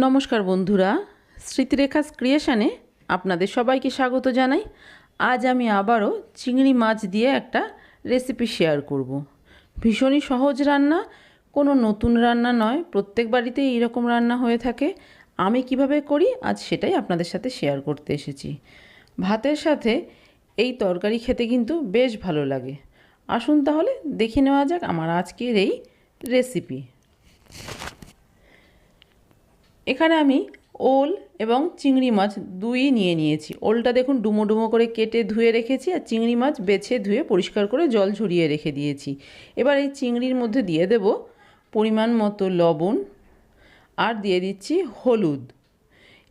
নমস্কার বন্ধুরা স্মৃতিরেখা ক্রিয়েশনে আপনাদের সবাইকে স্বাগত জানাই। আজ আমি আবারও চিংড়ি মাছ দিয়ে একটা রেসিপি শেয়ার করব। ভীষণই সহজ রান্না, কোনো নতুন রান্না নয়, প্রত্যেক বাড়িতেই এইরকম রান্না হয়ে থাকে। আমি কীভাবে করি, আজ সেটাই আপনাদের সাথে শেয়ার করতে এসেছি। ভাতের সাথে এই তরকারি খেতে কিন্তু বেশ ভালো লাগে। আসুন তাহলে দেখে নেওয়া যাক আমার আজকের এই রেসিপি। এখানে আমি ওল এবং চিংড়ি মাছ দুই নিয়ে নিয়েছি। ওলটা দেখুন ডুমো ডুমো করে কেটে ধুয়ে রেখেছি আর চিংড়ি মাছ বেছে ধুয়ে পরিষ্কার করে জল ঝরিয়ে রেখে দিয়েছি। এবার এই চিংড়ির মধ্যে দিয়ে দেব পরিমাণ মতো লবণ আর দিয়ে দিচ্ছি হলুদ।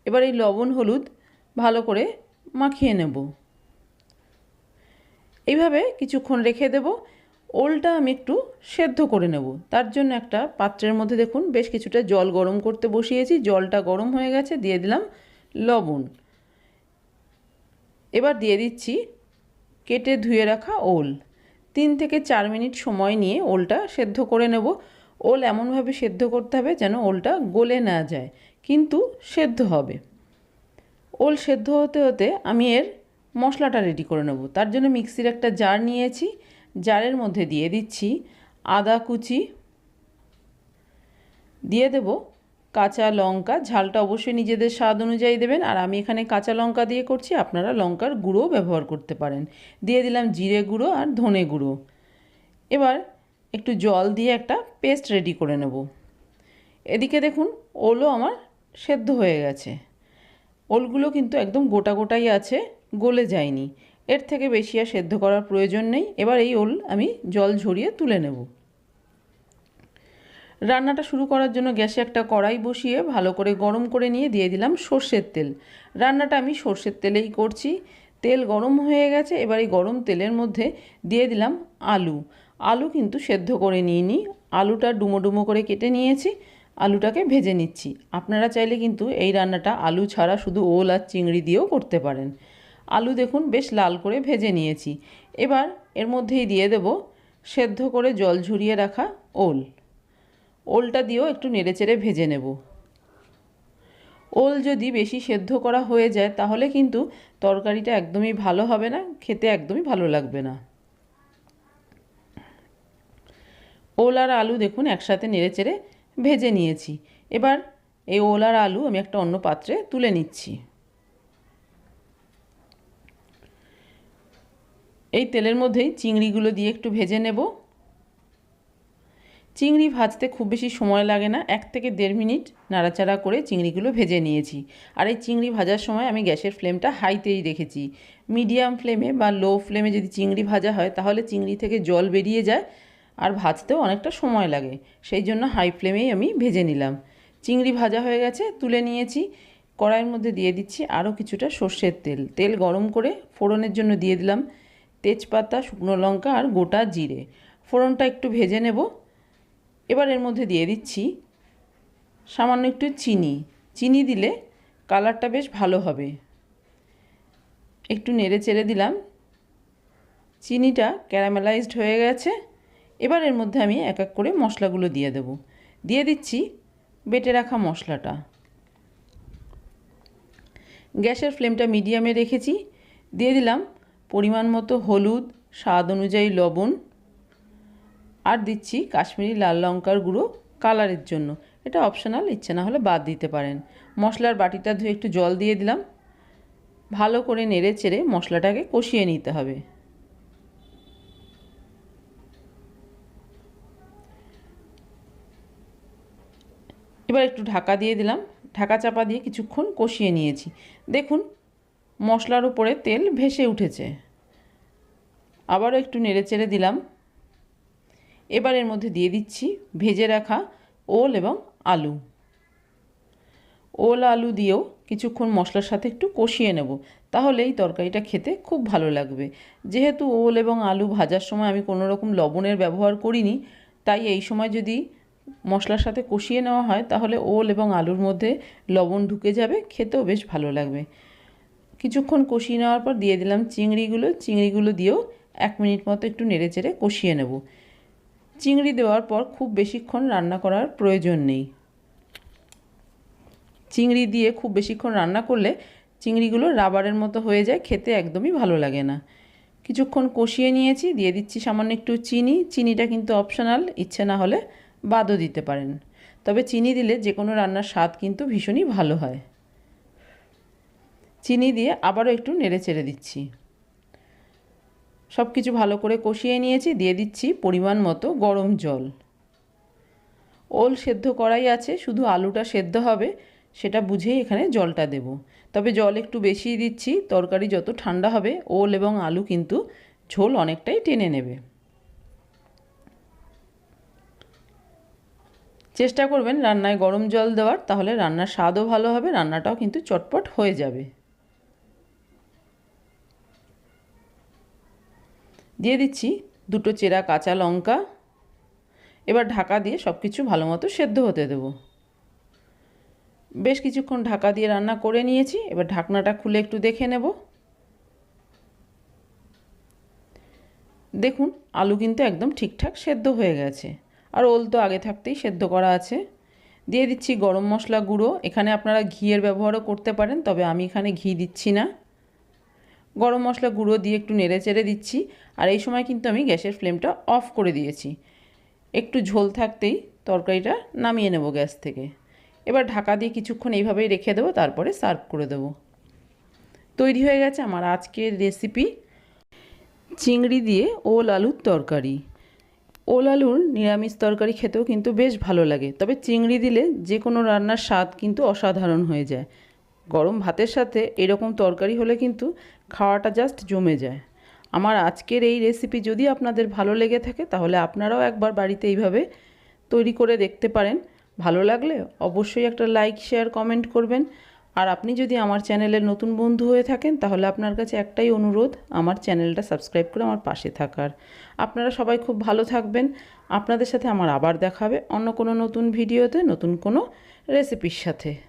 এবার এই লবণ হলুদ ভালো করে মাখিয়ে নেব। এইভাবে কিছুক্ষণ রেখে দেব। ওলটা আমি একটু সেদ্ধ করে নেব। তার জন্য একটা পাত্রের মধ্যে দেখুন, বেশ কিছুটা জল গরম করতে বসিয়েছি। জলটা গরম হয়ে গেছে, দিয়ে দিলাম লবণ। এবার দিয়ে দিচ্ছি কেটে ধুয়ে রাখা ওল। তিন থেকে চার মিনিট সময় নিয়ে ওলটা সেদ্ধ করে নেব। ওল এমনভাবে সেদ্ধ করতে হবে যেন ওলটা গলে না যায়, কিন্তু সেদ্ধ হবে। ওল সেদ্ধ হতে হতে আমি এর মশলাটা রেডি করে নেব। তার জন্য মিক্সির একটা জার নিয়েছি। জারের মধ্যে দিয়ে দিচ্ছি আদা কুচি। দিয়ে দেব কাঁচা লঙ্কা। ঝালটা অবশ্যই নিজেদের স্বাদ অনুযায়ী দেবেন। আর আমি এখানে কাঁচা লঙ্কা দিয়ে করছি। আপনারা লঙ্কার গুঁড়ো ব্যবহার করতে পারেন। দিয়ে দিলাম জিরে গুঁড়ো আর ধনে গুঁড়ো। এবার একটু জল দিয়ে একটা পেস্ট রেডি করে নেব। এদিকে দেখুন, ওলও আমার সেদ্ধ হয়ে গেছে। ওলগুলো কিন্তু একদম গোটা গোটাই আছে, গলে যায়নি। এর থেকে বেশি আর সেদ্ধ করার প্রয়োজন নেই। এবার এই ওল আমি জল ঝরিয়ে তুলে নেব। রান্নাটা শুরু করার জন্য গ্যাসে একটা কড়াই বসিয়ে ভালো করে গরম করে নিয়ে দিয়ে দিলাম সর্ষের তেল। রান্নাটা আমি সর্ষের তেলেই করছি। তেল গরম হয়ে গেছে, এবার এই গরম তেলের মধ্যে দিয়ে দিলাম আলু। আলু কিন্তু সেদ্ধ করে নিয়ে নিই আলুটা ডুমো ডুমো করে কেটে নিয়েছি, আলুটাকে ভেজে নিচ্ছি। আপনারা চাইলে কিন্তু এই রান্নাটা আলু ছাড়া শুধু ওল আর চিংড়ি দিয়েও করতে পারেন। আলু দেখুন, বেশ লাল করে ভেজে নিয়েছি। এবার এর মধ্যেই দিয়ে দেব সেদ্ধ করে জল ঝরিয়ে রাখা ওল। ওলটা দিয়েও একটু নেড়েচেড়ে ভেজে নেব। ওল যদি বেশি সেদ্ধ করা হয়ে যায়, তাহলে কিন্তু তরকারিটা একদমই ভালো হবে না, খেতে একদমই ভালো লাগবে না। ওল আর আলু দেখুন, একসাথে নেড়েচেড়ে ভেজে নিয়েছি। এবার এই ওল আর আলু আমি একটা অন্য পাত্রে তুলে নিচ্ছি। এই তেলের মধ্যেই চিংড়িগুলো দিয়ে একটু ভেজে নেব। চিংড়ি ভাজতে খুব বেশি সময় লাগে না। এক থেকে দেড় মিনিট নাড়াচাড়া করে চিংড়িগুলো ভেজে নিয়েছি। আর এই চিংড়ি ভাজার সময় আমি গ্যাসের ফ্লেমটা হাইতেই রেখেছি। মিডিয়াম ফ্লেমে বা লো ফ্লেমে যদি চিংড়ি ভাজা হয়, তাহলে চিংড়ি থেকে জল বেরিয়ে যায় আর ভাজতেও অনেকটা সময় লাগে। সেই জন্য হাই ফ্লেমেই আমি ভেজে নিলাম। চিংড়ি ভাজা হয়ে গেছে, তুলে নিয়েছি। কড়াইয়ের মধ্যে দিয়ে দিচ্ছি আরও কিছুটা সর্ষের তেল। তেল গরম করে ফোড়নের জন্য দিয়ে দিলাম। তেজপাতা, শুকনো লঙ্কা আর গোটা জিরে। ফোড়নটা একটু ভেজে নেব। এবার এর মধ্যে দিয়ে দিচ্ছি সামান্য একটু চিনি। চিনি দিলে কালারটা বেশ ভালো হবে। একটু নেড়ে চেড়ে দিলাম। চিনিটা ক্যারামেলাইজড হয়ে গেছে। এবার এর মধ্যে আমি এক এক করে মশলাগুলো দিয়ে দেব। দিয়ে দিচ্ছি বেটে রাখা মশলাটা। গ্যাসের ফ্লেমটা মিডিয়ামে রেখেছি। দিয়ে দিলাম পরিমাণ মতো হলুদ, স্বাদ অনুযায়ী লবণ। আর দিচ্ছি কাশ্মীরি লাল লঙ্কার গুঁড়ো কালারের জন্য। এটা অপশনাল ইচ্ছে না হলে বাদ দিতে পারেন। মশলার বাটিটা ধুয়ে একটু জল দিয়ে দিলাম। ভালো করে নেড়ে চেড়ে মশলাটাকে কষিয়ে নিতে হবে। এবার একটু ঢাকা দিয়ে দিলাম। ঢাকা চাপা দিয়ে কিছুক্ষণ কষিয়ে নিয়েছি। দেখুন, মশলার উপরে তেল ভেসে উঠেছে। আবারও একটু নেড়ে চেড়ে দিলাম। এবার এর মধ্যে দিয়ে দিচ্ছি ভেজে রাখা ওল এবং আলু। ওল আলু দিয়েও কিছুক্ষণ মশলার সাথে একটু কষিয়ে নেব তাহলে এই তরকারিটা খেতে খুব ভালো লাগবে। যেহেতু ওল এবং আলু ভাজার সময় আমি কোনো রকম লবণের ব্যবহার করিনি, তাই এই সময় যদি মশলার সাথে কষিয়ে নেওয়া হয়, তাহলে ওল এবং আলুর মধ্যে লবণ ঢুকে যাবে, খেতেও বেশ ভালো লাগবে। কিছুক্ষণ কষিয়ে নেওয়ার পর দিয়ে দিলাম চিংড়িগুলো। চিংড়িগুলো দিয়েও এক মিনিট মতো একটু নেড়ে চেড়ে কষিয়ে নেব। চিংড়ি দেওয়ার পর খুব বেশিক্ষণ রান্না করার প্রয়োজন নেই। চিংড়ি দিয়ে খুব বেশিক্ষণ রান্না করলে চিংড়িগুলো রাবারের মতো হয়ে যায়, খেতে একদমই ভালো লাগে না। কিছুক্ষণ কষিয়ে নিয়েছি, দিয়ে দিচ্ছি সামান্য একটু চিনি। চিনিটা কিন্তু অপশনাল, ইচ্ছে না হলে বাদও দিতে পারেন। তবে চিনি দিলে যে কোনো রান্নার স্বাদ কিন্তু ভীষণই ভালো হয়। চিনি দিয়ে আবারও একটু নেড়ে চেড়ে দিচ্ছি। সব কিছু ভালো করে কষিয়ে নিয়েছি, দিয়ে দিচ্ছি পরিমাণ মতো গরম জল। ওল সেদ্ধ করাই আছে, শুধু আলুটা সেদ্ধ হবে, সেটা বুঝেই এখানে জলটা দেব। তবে জল একটু বেশিই দিচ্ছি, তরকারি যত ঠান্ডা হবে, ওল এবং আলু কিন্তু ঝোল অনেকটাই টেনে নেবে। চেষ্টা করবেন রান্নায় গরম জল দেওয়ার, তাহলে রান্নার স্বাদও ভালো হবে, রান্নাটাও কিন্তু চটপট হয়ে যাবে। দিয়ে দিচ্ছি দুটো চেরা কাঁচা লঙ্কা। এবার ঢাকা দিয়ে সব কিছু ভালো মতো সেদ্ধ হতে দেবো। বেশ কিছুক্ষণ ঢাকা দিয়ে রান্না করে নিয়েছি, এবার ঢাকনাটা খুলে একটু দেখে নেব। দেখুন, আলু কিন্তু একদম ঠিকঠাক সেদ্ধ হয়ে গেছে। আর ওল তো আগে থাকতেই সেদ্ধ করা আছে। দিয়ে দিচ্ছি গরম মশলা গুঁড়ো। এখানে আপনারা ঘিয়ের ব্যবহারও করতে পারেন, তবে আমি এখানে ঘি দিচ্ছি না। গরম মশলা গুঁড়ো দিয়ে একটু নেড়ে চেড়ে দিচ্ছি, আর এই সময় কিন্তু আমি গ্যাসের ফ্লেমটা অফ করে দিয়েছি। একটু ঝোল থাকতেই তরকারিটা নামিয়ে নেব গ্যাস থেকে। এবার ঢাকা দিয়ে কিছুক্ষণ এইভাবেই রেখে দেবো, তারপরে সার্ভ করে দেবো। তৈরি হয়ে গেছে আমার আজকের রেসিপি। চিংড়ি দিয়ে ওল আলুর তরকারি। ওল আলুর নিরামিষ তরকারি খেতেও কিন্তু বেশ ভালো লাগে, তবে চিংড়ি দিলে যে কোনো রান্নার স্বাদ কিন্তু অসাধারণ হয়ে যায়। গরম ভাতের সাথে এরকম তরকারি হলে কিন্তু খাওয়াটা জাস্ট জমে যায়। আমার আজকের এই রেসিপি যদি আপনাদের ভালো লেগে থাকে, তাহলে আপনারাও একবার বাড়িতে এইভাবে তৈরি করে দেখতে পারেন। ভালো লাগলে অবশ্যই একটা লাইক শেয়ার কমেন্ট করবেন। আর আপনি যদি আমার চ্যানেলের নতুন বন্ধু হয়ে থাকেন, তাহলে আপনার কাছে একটাই অনুরোধ, আমার চ্যানেলটা সাবস্ক্রাইব করে আমার পাশে থাকার। আপনারা সবাই খুব ভালো থাকবেন। আপনাদের সাথে আমার আবার দেখাবে অন্য কোনো নতুন ভিডিওতে নতুন কোনো রেসিপির সাথে।